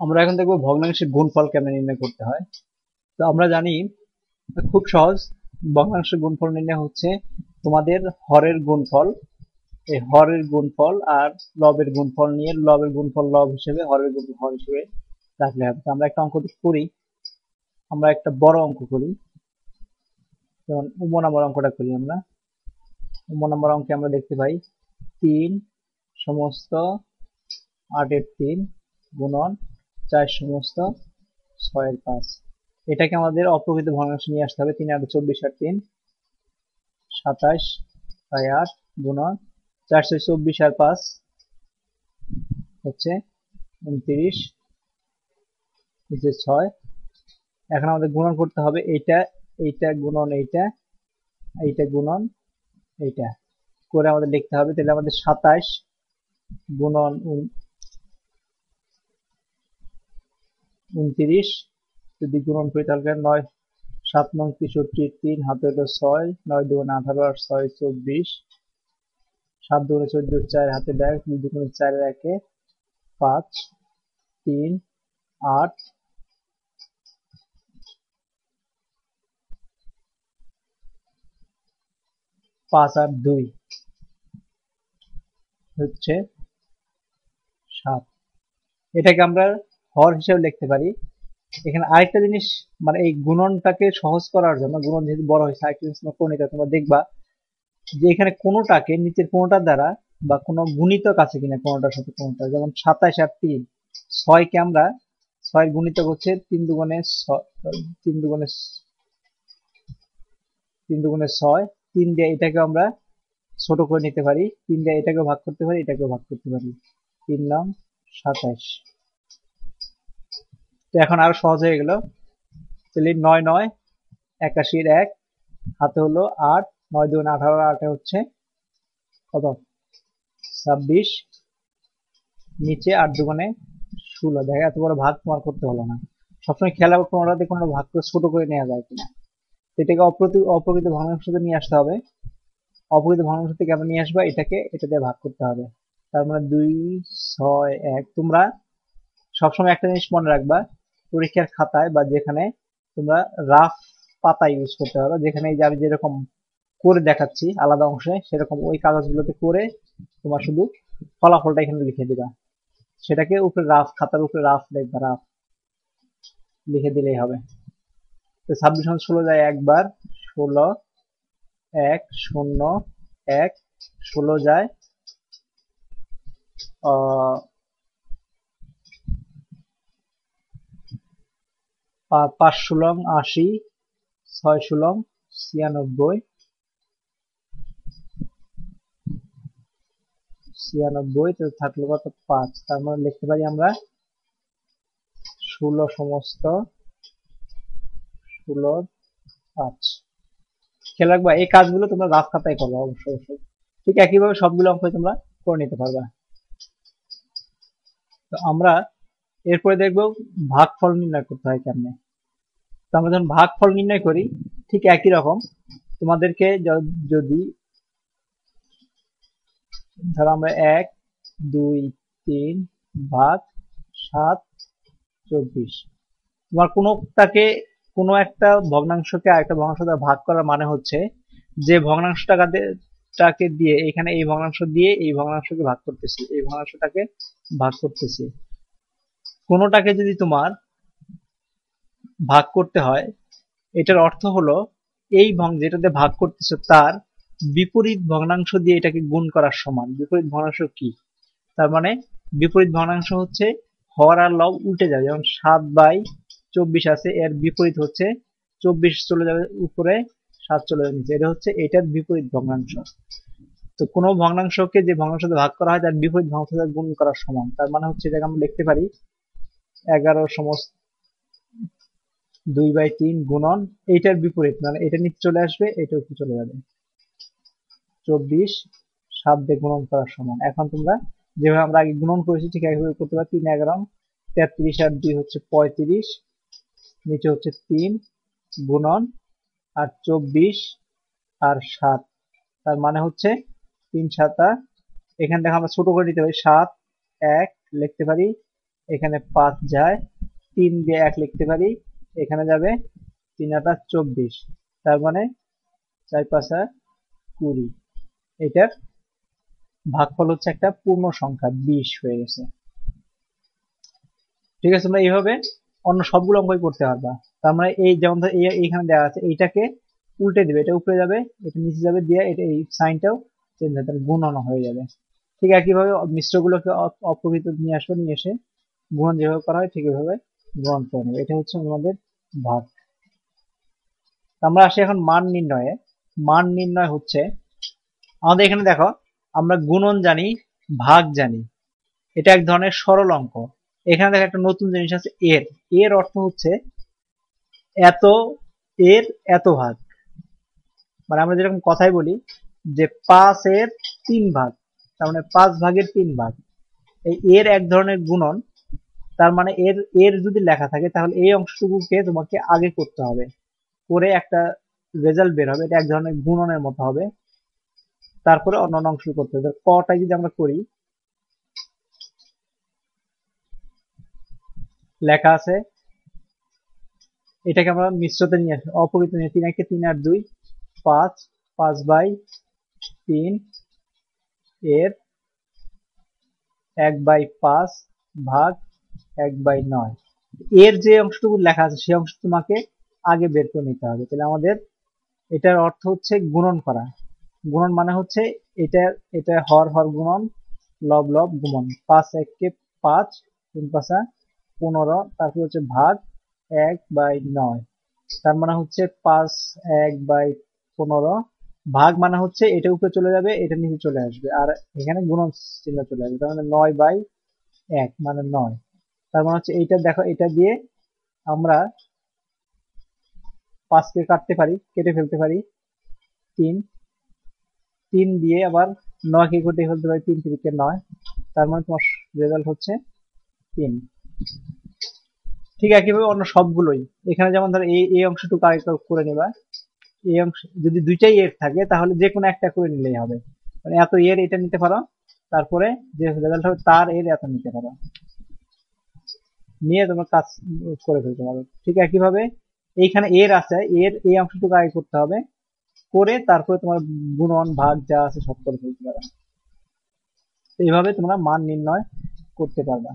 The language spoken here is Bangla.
আমরা এখন দেখব ভগ্নাংশের গুণফল কেমন নির্ণয় করতে হয়। তো আমরা জানি খুব সহজ ভগ্নাংশের গুণফল নির্ণয় হচ্ছে তোমাদের হরের গুণফল। এই হরের গুণফল আর লবের গুণফল নিয়ে লবের গুণফল লব হিসেবে, হরের গুণফল হর হিসেবে রাখলে হবে। তো আমরা একটা অঙ্ক করি। আমরা একটা বড় অঙ্ক করি। যেমন উম নম্বর অঙ্কটা করি আমরা। উম নম্বর অঙ্কে আমরা দেখতে পাই তিন সমস্ত আটের তিন গুণন চার সমস্ত ছয়ের পাঁচ। এটাকে আমাদের অপ্রকৃত ভগ্নাংশ নিয়ে আসতে হবে, তিন আট চব্বিশ আর তিন। সাতাশ, ছয় আট গুণন চারশো চব্বিশ আর পাঁচ হচ্ছে উনত্রিশ। নিচে ছয়। এখন আমাদের গুণন করতে হবে এইটা এইটা গুণন এইটা এইটা গুণন এইটা। করে আমাদের লিখতে হবে, তাহলে আমাদের সাতাশ গুণন উনত্রিশ, যদি গুণন করি তাহলে নয়, সাত নং তেষট্টি, তিন, হাতে হলো ছয়, নয় দুগুণ আঠারো আর ছয় চব্বিশ, সাত দুগুণে চোদ্দ, চার হাতে ব্যাগ দুই দুগুণে চার একে পাঁচ, তিন, আট, পাঁচ আর দুই হচ্ছে সাত। এটাকে আমরা হর হিসেবে লিখতে পারি। এখানে আরেকটা জিনিস মানে এই গুণনটাকে সহজ করার জন্য, গুণন যেহেতু বড় হয়েছে, আরেকটা জিনিস তোমরা দেখবা যে এখানে কোনোটাকে নিচের কোনোটার দ্বারা বা কোনো গুণিতক আছে কিনা কোনোটার সাথে কোনোটা যেমন সাতাশ আর তিন, ছয়কে আমরা, ছয় গুণিতক হচ্ছে তিন দুগুণে তিন দুগুণে তিন দুগুণে ছয়, তিন দিয়ে এটাকে আমরা ছোট করে নিতে পারি, তিন দিয়ে এটাকেও ভাগ করতে পারি, এটাকেও ভাগ করতে পারি। তিন নং সাতাশ। তো এখন আরও সহজ হয়ে গেল। তাহলে নয় নয়, একাশির এক, হাতে হলো আট, নয় দুগুণ আঠারো, আটে হচ্ছে কত? ছাব্বিশ, নিচে আট দুগুণে ষোলো। দেখা, এত বড় ভাগ তোমার করতে হলো না। সবসময় খেলা কোনোটাতে কোনো ভাগ করে ছোট করে নেওয়া যায় কিনা। এটাকে অপ্রতি অপ্রকৃত ভগ্নাংশতে নিয়ে আসতে হবে। অপ্রকৃত ভগ্নাংশ থেকে আমরা নিয়ে আসবা? এটাকে, এটা দিয়ে ভাগ করতে হবে। তার মানে দুই, ছয়, এক। তোমরা সবসময় একটা জিনিস মনে রাখবা পরীক্ষার খাতায় বা যেখানে তোমরা রাফ পাতা ইউজ করতে হবে যেখানে আমি যেরকম করে দেখাচ্ছি আলাদা অংশে, সেরকম ওই কাগজগুলোতে করে তোমার শুধু ফলাফলটা এখানে লিখে দিবা। সেটাকে উপরে রাফ খাতার উপরে রাফ লিখবা রাফ লিখে দিলেই হবে। তো ছাব্বিশ ষোলো যায় একবার, ষোলো, এক, শূন্য, এক, ষোলো যায় পাঁচ ষোলং আশি ছয় ষোলং ছিয়ানব্বই। ছিয়ানব্বই, তো থাকল কত? পাঁচ। তার মানে লিখতে পারি আমরা ষোলো সমস্ত, ষোলো, পাঁচ। খেয়াল রাখবা, এই কাজগুলো তোমরা রাফ খাতায় করবে অবশ্যই অবশ্যই ঠিক একইভাবে সবগুলো অঙ্ক তোমরা করে নিতে পারবা। তো আমরা এরপরে দেখব ভাগফল নির্ণয় করতে হয় কেমনে। তো আমরা যখন ভাগফল নির্ণয় করি, ঠিক একই রকম। তোমাদেরকে যদি, ধরো আমরা এক, দুই, তিন, ভাগ সাত, চব্বিশ। তোমার কোনোটাকে, কোনো একটা ভগ্নাংশকে আরেকটা ভগ্নাংশ দ্বারা ভাগ করার মানে হচ্ছে, যে ভগ্নাংশটাকে দিয়ে, এখানে এই ভগ্নাংশ দিয়ে এই ভগ্নাংশকে ভাগ করতেছি, এই ভগ্নাংশটাকে ভাগ করতেছি। কোনোটাকে যদি তোমার ভাগ করতে হয়, এটার অর্থ হলো এই ভং যেটাতে ভাগ করতেছ তার বিপরীত ভগ্নাংশ দিয়ে এটাকে গুণ করার সমান। বিপরীত ভগ্নাংশ কি? তার মানে বিপরীত ভগ্নাংশ হচ্ছে হর আর লব উল্টে যাবে। যেমন সাত বাই চব্বিশ আছে, এর বিপরীত হচ্ছে চব্বিশ চলে যাবে উপরে, সাত চলে যাবে নিচে। এটা হচ্ছে এটার বিপরীত ভগ্নাংশ। তো কোনো ভগ্নাংশকে যে ভগ্নাংশ ভাগ করা হয়, তার বিপরীত ভগ্নাংশ গুণ করার সমান। তার মানে হচ্ছে এটাকে আমরা লিখতে পারি এগারো সমস্ত, দুই বাই তিন গুণন, এইটার বিপরীত মানে এটা নিচে চলে আসবে, এটা উপরে চলে যাবে। চব্বিশ, সাত দিয়ে গুণন করার সমান। এখন তোমরা যেভাবে আমরা আগে গুণন করেছি, ঠিক একইভাবে করতে পারি, তিন এগারো, তেত্রিশ আর দুই হচ্ছে পঁয়ত্রিশ, নিচে হচ্ছে তিন গুণন, আর চব্বিশ আর সাত, তার মানে হচ্ছে তিন সাতা এখান থেকে আমরা ছোট করে নিতে পারি, সাত, এক, লিখতে পারি এখানে পাঁচ যায়, তিন দিয়ে এক লিখতে পারি, এখানে যাবে তিন আটা চব্বিশ। তার মানে চার পাঁচা কুড়ি। এটার ভাগফল হচ্ছে একটা পূর্ণ সংখ্যা, বিশ হয়ে গেছে। ঠিক আছে, তোমরা এইভাবে অন্য সবগুলো অঙ্কই করতে পারবা। তার মানে এই যেমন এইখানে দেওয়া আছে, এইটাকে উল্টে দিবে, এটা উপরে যাবে, এটা নিচে যাবে, দিয়ে এটা এই সাইনটাও চেঞ্জ তাহলে গুণন হয়ে যাবে। ঠিক একইভাবে মিশ্রগুলোকে অপ্রকৃত নিয়ে আসবে, নিয়ে এসে গুণন যেভাবে করা হয়, ঠিক এভাবে গ্রহণ করে নেবে। এটা হচ্ছে আমাদের ভাগ। আমরা আসি এখন মান নির্ণয়ে। মান নির্ণয় হচ্ছে, আমাদের এখানে দেখো, আমরা গুণন জানি, ভাগ জানি। এটা এক ধরনের সরল অঙ্ক। এখানে দেখো একটা নতুন জিনিস আছে, এর। এর অর্থ হচ্ছে এত, এর এত ভাগ। মানে আমরা যেরকম কথাই বলি যে পাঁচ এর তিন ভাগ, তার মানে পাঁচ ভাগের তিন ভাগ। এই এর এক ধরনের গুণন তার মানে এর এর যদি লেখা থাকে, তাহলে এই অংশটুকুকে তোমাকে আগে করতে হবে। করে একটা রেজাল্ট বের হবে, এটা এক ধরনের গুণনের মতো হবে। তারপরে অন্যান্য অংশ করতে হবে। কটা যদি আমরা করি, লেখা আছে, এটাকে আমরা মিশ্রতে নিয়ে আসি অপরিত নিয়ে তিন একে তিন আর দুই, পাঁচ পাঁচ বাই তিন এর এক বাই পাঁচ ভাগ এক বাই নয়। এর যে অংশটুকু লেখা আছে সেই অংশ তোমাকে আগে বের করে নিতে হবে। তাহলে আমাদের এটার অর্থ হচ্ছে গুণন করা। গুণন মানে হচ্ছে এটা এটা হর হর গুণন, লব লব গুণন। পাঁচ এককে পাঁচ, তিন পাঁচা পনেরো, তারপর হচ্ছে ভাগ এক বাই নয়। তার মানে হচ্ছে পাঁচ এক বাই পনেরো। ভাগ মানে হচ্ছে এটা উপরে চলে যাবে, এটা নিচে চলে আসবে। আর এখানে গুণন চিহ্ন চলে আসবে, তার মানে নয় বাই এক মানে নয়। তার মানে হচ্ছে এইটা দেখো এটা দিয়ে আমরা পাঁচকে কাটতে পারি, কেটে ফেলতে পারি তিন। তিন দিয়ে আবার নয় কে কেটে ফেলতে পারি তিন তিরিকে নয়। তার মানে তোমার রেজাল্ট হচ্ছে তিন। ঠিক একইভাবে অন্য সবগুলোই। এখানে যেমন ধরো এই এই অংশটুকু আরেকটা করে নেবা। এই অংশ, যদি দুইটাই এর থাকে, তাহলে যে কোনো একটা করে নিলেই হবে। মানে এত এর এটা নিতে পারো, তারপরে যে রেজাল্ট হবে তার এর এত নিতে পারো। নিয়ে তোমার কাজ করে ফেলতে পারো ঠিক একইভাবে এইখানে এর আছে, এর এই অংশটুকু আগে করতে হবে। করে তারপরে তোমার গুণন, ভাগ যা আছে সব করে ফেলতে পারবে। এইভাবে তোমরা মান নির্ণয় করতে পারবা।